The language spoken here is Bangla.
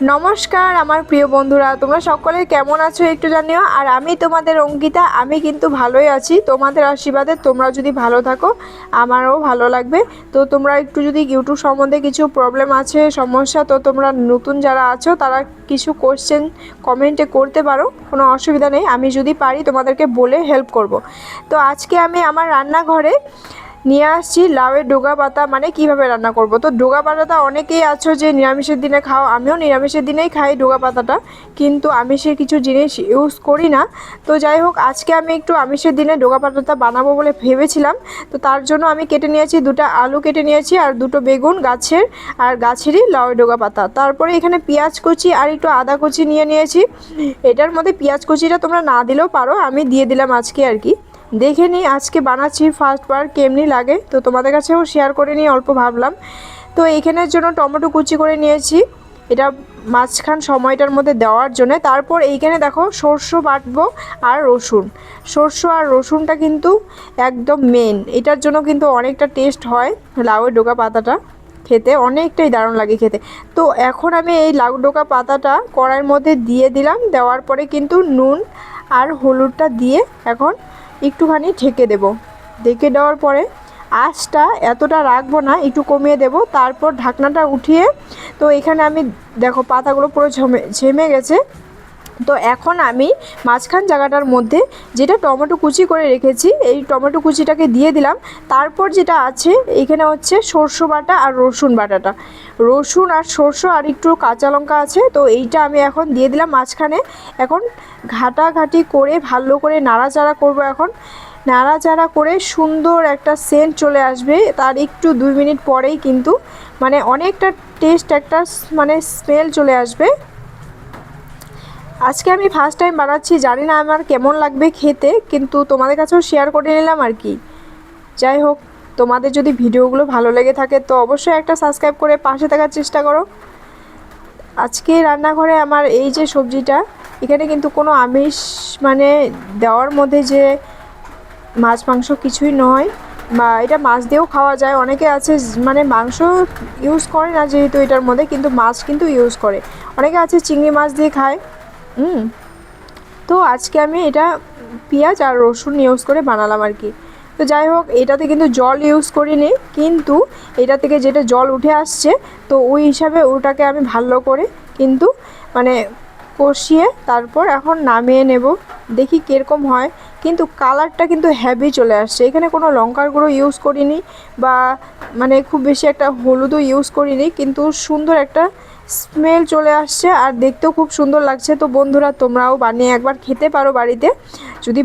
নমস্কার, আমার প্রিয় বন্ধুরা, তোমরা সকলে কেমন আছো একটু জানিও? আর আমি তোমাদের অঙ্কিতা, আমি কিন্তু ভালোই আছি। তোমাদের আশীর্বাদে তোমরা যদি ভালো থাকো, আমারও ভালো লাগবে। তো তোমরা একটু যদি ইউটিউব সম্বন্ধে কিছু প্রবলেম আছে, সমস্যা, তো তোমরা নতুন যারা আছো, তারা কিছু কোশ্চেন কমেন্টে করতে পারো, কোনো অসুবিধা নেই। আমি যদি পারি, তোমাদেরকে বলে হেল্প করব। তো আজকে আমি আমার রান্নাঘরে নিয়ে আসছি, লাউয়ের ডোগা পাতা মানে কীভাবে রান্না করব? তো ডোগা পাতাটা অনেকেই আছো যে নিরামিষের দিনে খাও, আমিও নিরামিষের দিনেই খাই ডোগা পাতাটা, কিন্তু আমিষের কিছু জিনিস ইউজ করি না। তো যাই হোক, আজকে আমি একটু আমিষের দিনে ডোগা পাতাটা বানাবো বলে ভেবেছিলাম। তো তার জন্য আমি কেটে নিয়েছি দুটো আলু কেটে নিয়েছি আর দুটো বেগুন গাছের আর গাছেরই লাউয়ের ডোগা পাতা। তারপরে এখানে পেঁয়াজ কুচি আর একটু আদা কুচি নিয়ে নিয়েছি। এটার মধ্যে পেঁয়াজ কুচিটা তোমরা না দিলেও পারো, আমি দিয়ে দিলাম আজকে আর কি। দেখে নিই আজকে বানাচ্ছি ফার্স্টবার কেমনি লাগে। তো তোমাদের কাছেও শেয়ার করে নিয়ে অল্প ভাবলাম। তো এইখানের জন্য টমেটো কুচি করে নিয়েছি। এটা মাঝখান সময়টার মধ্যে দেওয়ার জন্য। তারপর এইখানে দেখো সর্ষ বাটবো আর রসুন। সর্ষ আর রসুনটা কিন্তু একদম মেন এটার জন্য কিন্তু অনেকটা টেস্ট হয় লাউয়ের ডোকা পাতাটা খেতে। অনেকটাই দারুণ লাগে খেতে। তো এখন আমি এই লাউ ডোকা পাতাটা কড়াইয়ের মধ্যে দিয়ে দিলাম। দেওয়ার পরে কিন্তু নুন আর হলুদটা দিয়ে এখন একটুখানি ঢেকে দেব। ঢেকে দেওয়ার পরে আঁচটা এতটা রাখব না, একটু কমিয়ে দেব। তারপর ঢাকনাটা উঠিয়ে তো এখানে আমি দেখো পাতাগুলো পুরো ঝমে ঝেমে গেছে। তো এখন আমি মাঝখান জায়গাটার মধ্যে যেটা টমেটো কুচি করে রেখেছি, এই টমেটো কুচিটাকে দিয়ে দিলাম। তারপর যেটা আছে, এখানে হচ্ছে সর্ষে বাটা আর রসুন বাটাটা। রসুন আর সর্ষে আর একটু কাঁচা লঙ্কা আছে, তো এইটা আমি এখন দিয়ে দিলাম মাঝখানে। এখন ঘাটাঘাটি করে ভালো করে নাড়াচাড়া করব এখন। নাড়াচাড়া করে সুন্দর একটা সেন্ট চলে আসবে, তার একটু দুই মিনিট পরেই কিন্তু মানে অনেকটা টেস্ট একটা মানে স্মেল চলে আসবে। আজকে আমি ফার্স্ট টাইম বানাচ্ছি, জানি না আমার কেমন লাগবে খেতে, কিন্তু তোমাদের কাছেও শেয়ার করে নিলাম আর কি। যাই হোক, তোমাদের যদি ভিডিওগুলো ভালো লেগে থাকে, তো অবশ্যই একটা সাবস্ক্রাইব করে পাশে থাকার চেষ্টা করো। আজকে রান্নাঘরে আমার এই যে সবজিটা, এখানে কিন্তু কোনো আমিষ মানে দেওয়ার মধ্যে যে মাছ, মাংস কিছুই নয়, বা এটা মাছ দিয়েও খাওয়া যায়। অনেকে আছে মানে মাংস ইউজ করে না যেহেতু এটার মধ্যে, কিন্তু মাছ কিন্তু ইউজ করে। অনেকে আছে চিংড়ি মাছ দিয়ে খায়। হুম। তো আজকে আমি এটা পেঁয়াজ আর রসুন ইউজ করে বানালাম আর কি। তো যাই হোক, এটাতে কিন্তু জল ইউজ করিনি, কিন্তু এটা থেকে যেটা জল উঠে আসছে, তো ওই হিসাবে ওটাকে আমি ভালো করে কিন্তু মানে কষিয়ে তারপর এখন নামিয়ে নেব। দেখি কীরকম হয়। কিন্তু কালারটা কিন্তু হ্যাভি চলে আসছে। এখানে কোনো লঙ্কার গুঁড়ো ইউজ করিনি বা মানে খুব বেশি একটা হলুদও ইউজ করিনি, কিন্তু সুন্দর একটা স্মেল চলে আসছে আর দেখতেও খুব সুন্দর লাগছে। তো বন্ধুরা, তোমরাও বানিয়ে একবার খেতে পারো বাড়িতে। যদি